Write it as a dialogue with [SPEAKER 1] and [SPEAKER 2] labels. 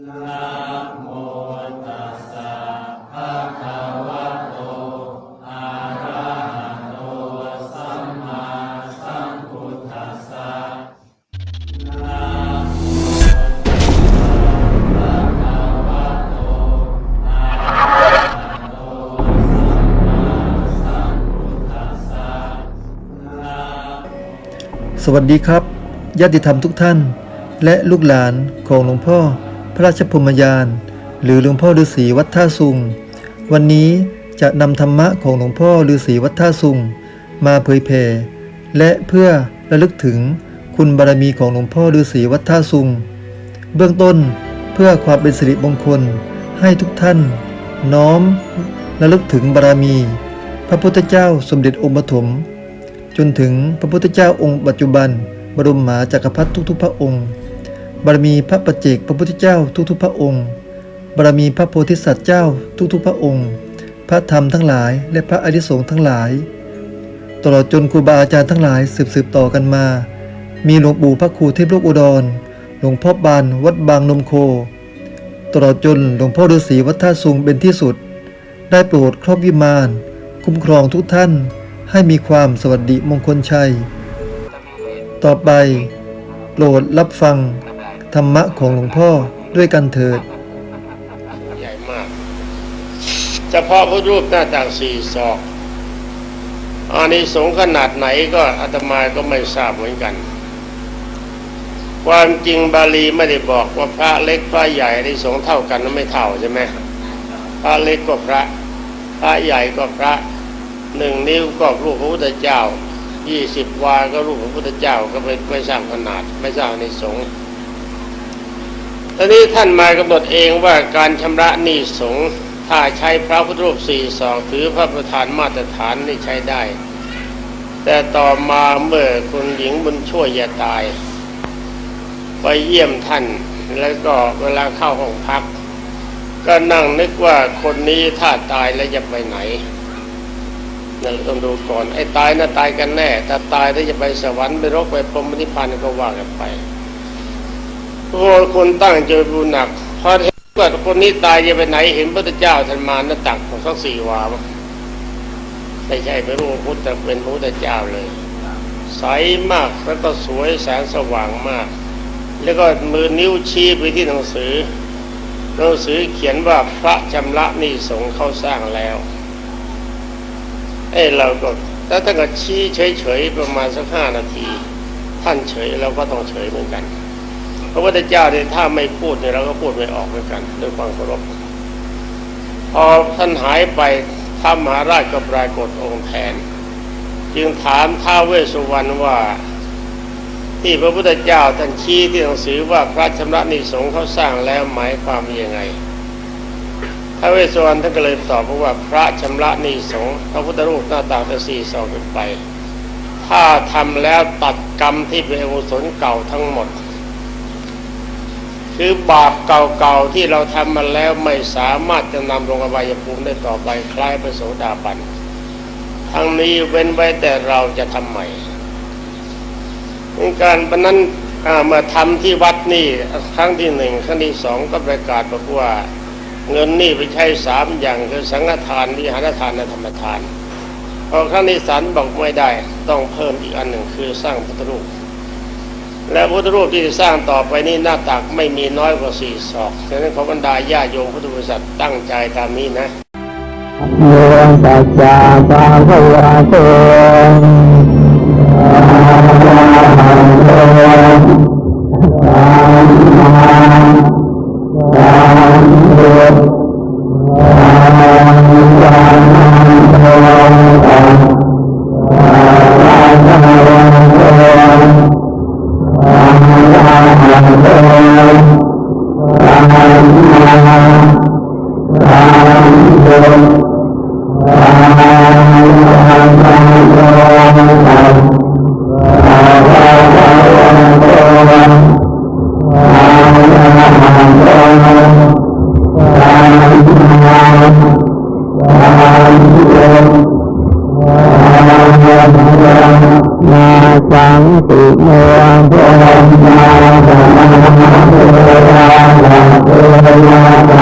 [SPEAKER 1] นะโมตัสสะภะคะวะโตอะระหะโตสัมมาสัมพุทธัสสะนะโมตัสสะภะคะวะโตอะระหะโตสัมมาสัมพุทธัสสะนะ
[SPEAKER 2] สวัสดีครับญาติธรรมทุกท่าน และลูกหลานของหลวงพ่อ พระราชพรมยาน หรือหลวงพ่อฤาษีวัดท่าสุง วันนี้จะนำธรรมะของหลวงพ่อฤาษีวัดท่าสุง มาเผยแผ่และเพื่อระลึกถึงคุณบารมีของหลวงพ่อฤาษีวัดท่าสุง เบื้องต้นเพื่อความเป็นสิริมงคลให้ทุกท่าน น้อมระลึกถึงบารมี พระพุทธเจ้าสมเด็จองค์ปฐมจนถึงพระพุทธเจ้าองค์ปัจจุบัน บรมมหาจักรพรรดิทุกๆพระองค์ บารมีพระปัจเจกพระพุทธเจ้าทุกๆพระองค์ บารมีพระโพธิสัตว์เจ้าทุกๆพระองค์ พระธรรมทั้งหลายและพระอริสงฆ์ทั้งหลาย ตลอดจนครูบาอาจารย์ทั้งหลายสืบๆต่อกันมา มีหลวงปู่พระครูเทพโลกอุดร หลวงพ่อบานวัดบางนมโค ตลอดจนหลวงพ่อฤาษีวัดท่าสุงเป็นที่สุด ได้โปรดครอบวิมาน คุ้มครองทุกท่านให้มีความสวัสดีมงคลชัย ต่อไป โปรดรับฟัง ธรรมะของหลวงพ่อด้วยกันเถิด
[SPEAKER 3] ใหญ่มาก เฉพาะพระรูปหน้าต่างสี่ศอกอานิสงส์ขนาดไหนก็อาตมาก็ไม่ทราบเหมือนกัน ความจริงบาลีไม่ได้บอกว่าพระเล็กพระใหญ่อานิสงส์เท่ากันนั้นไม่เท่าใช่ไหมพระเล็กก็พระ พระใหญ่ก็พระหนึ่งนิ้วก็รูปพระพุทธเจ้ายี่สิบวาก็รูปพระพุทธเจ้าก็ไม่ไม่ทราบขนาด ไม่ทราบอานิสงส์ ตอนนี้ท่านมากำหนดเองว่าการชำระหนี้สงฆ์ถ้าใช้พระพุทธรูปสี่สองถือพระประธานมาตรฐานนี่ใช้ได้ แต่ต่อมาเมื่อคุณหญิงบุญช่วยยาตาย ไปเยี่ยมท่านแล้วก็เวลาเข้าห้องพัก ก็นั่งนึกว่าคนนี้ถ้าตายแล้วจะไปไหนนั่นต้องดูก่อนไอ้ตายน่ะตายกันแน่ ถ้าตายแล้วจะไปสวรรค์ไปรกไปพรหมนิพพานก็ว่ากันไป โอ้คนตั้งใจบุญหนักพอเห็นว่าคนนี้ตายจะไปไหนเห็นพระเจ้าท่านมาหน้าตักของสักสี่วาไม่ใช่เป็นรูปพุทธแต่เป็นพระพุทธเจ้าเลย ใสมากแล้วก็สวยแสงสว่างมาก แล้วก็มือนิ้วชี้ไปที่หนังสือหนังสือเขียนว่าพระชำระนี่สงฆ์เข้าสร้างแล้วเอ้เราก็แล้วถ้าเกิดชี้เฉยๆประมาณสักห้านาที ท่านเฉยเราก็ต้องเฉยเหมือนกัน พระพุทธเจ้าเนี่ยถ้าไม่พูดเนี่ยเราก็พูดไม่ออกเหมือนกันด้วยความเคารพพอท่านหายไปท้ามหาราชก็ปรากฏองค์แทน จึงถามท้าวเวสสุวรรณว่าที่พระพุทธเจ้าท่านชี้ที่หนังสือว่าพระชำระนิสงเขาสร้างแล้วหมายความยังไงท้าวเวสสุวรรณท่านก็เลยตอบว่าพระชำระนิสงพระพุทธรูปหน้าต่างแต่สี่สองขึ้นไป ถ้าทำแล้วตัดกรรมที่เป็นอกุศลเก่าทั้งหมด คือบาปเก่าๆที่เราทำมาแล้วไม่สามารถจะนำลงอบายภูมิได้ต่อไปคล้ายพระโสดาบันทั้งนี้เว้นไว้แต่เราจะทำใหม่การปนั้นมาทำที่วัดนี่ครั้งที่หนึ่งครั้งที่สองก็ประกาศบอกว่าเงินนี่ไปใช้สามอย่างคือสังฆทานวิหารทานและธรรมทานพอครั้งที่สามบอกไม่ได้ ต้องเพิ่มอีกอันหนึ่งคือสร้างพุทธรูป และพุทธรูปที่จะสร้างต่อไปนี้หน้าตักไม่มีน้อยกว่าสี่ศอกฉะนั้นขอบรรดาญาโยมพุทธบริษัทตั้งใจตามนี้นะ
[SPEAKER 4] โยตัสสะภะคะวะโต สังติมพุทธาสัมาสัมาสัมพุท